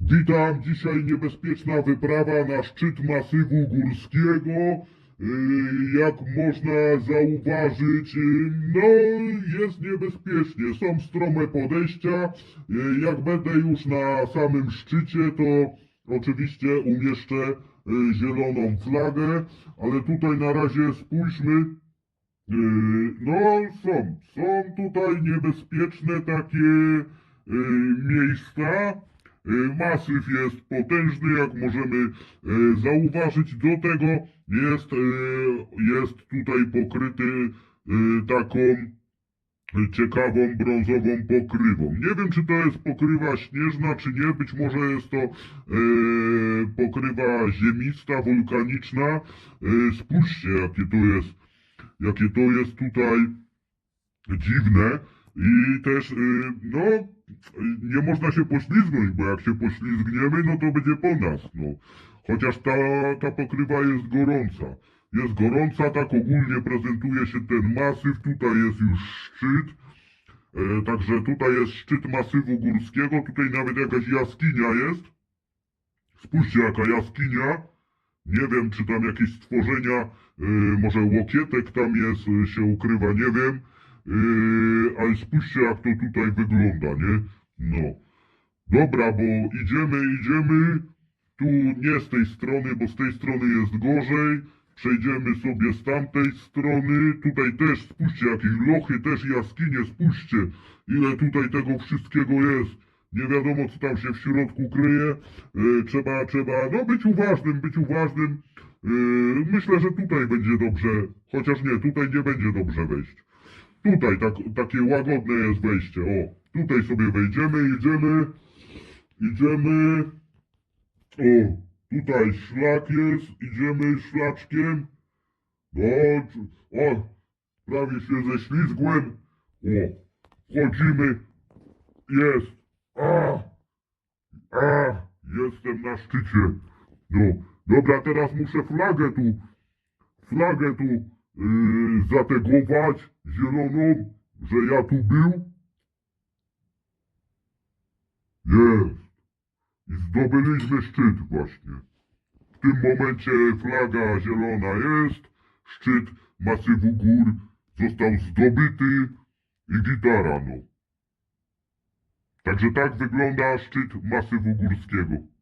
Witam, dzisiaj niebezpieczna wyprawa na szczyt masywu górskiego. Yy, Jak można zauważyć, yy, no jest niebezpiecznie, są strome podejścia. Yy, Jak będę już na samym szczycie, to oczywiście umieszczę zieloną flagę, ale tutaj na razie spójrzmy. No są, są tutaj niebezpieczne takie miejsca. Y, Masyw jest potężny, jak możemy y, zauważyć. Do tego jest, y, jest tutaj pokryty taką ciekawą brązową pokrywą. Nie wiem, czy to jest pokrywa śnieżna, czy nie. Być może jest to y, pokrywa ziemista, wulkaniczna. Y, Spójrzcie, jakie to jest, jakie to jest tutaj dziwne. I też, y, no, nie można się poślizgnąć, bo jak się poślizgniemy, no to będzie po nas, no. Chociaż ta, ta pokrywa jest gorąca. Jest gorąca, tak ogólnie prezentuje się ten masyw, tutaj jest już szczyt. E, także tutaj jest szczyt masywu górskiego, tutaj nawet jakaś jaskinia jest. Spójrzcie, jaka jaskinia. Nie wiem, czy tam jakieś stworzenia, e, może łokietek tam jest, e, się ukrywa, nie wiem. Yy, ale spójrzcie jak to tutaj wygląda, nie? No. Dobra, bo idziemy, idziemy. Tu nie z tej strony, bo z tej strony jest gorzej. Przejdziemy sobie z tamtej strony. Tutaj też, spójrzcie, jakieś lochy, też jaskinie, spójrzcie, ile tutaj tego wszystkiego jest. Nie wiadomo, co tam się w środku kryje. Yy, trzeba, trzeba, no być uważnym, być uważnym. Yy, myślę, że tutaj będzie dobrze, chociaż nie, tutaj nie będzie dobrze wejść. Tutaj tak, takie łagodne jest wejście. O, tutaj sobie wejdziemy, idziemy, idziemy. O, tutaj szlak jest, idziemy szlaczkiem. No, o, prawie się ześlizgłem. O, wchodzimy. Jest. A, a, jestem na szczycie. No, dobra, teraz muszę flagę tu, flagę tu yy, zategować zieloną, że ja tu był? Jest. I zdobyliśmy szczyt właśnie. W tym momencie flaga zielona jest, szczyt masywu gór został zdobyty i gitara, no. Także tak wygląda szczyt masywu górskiego.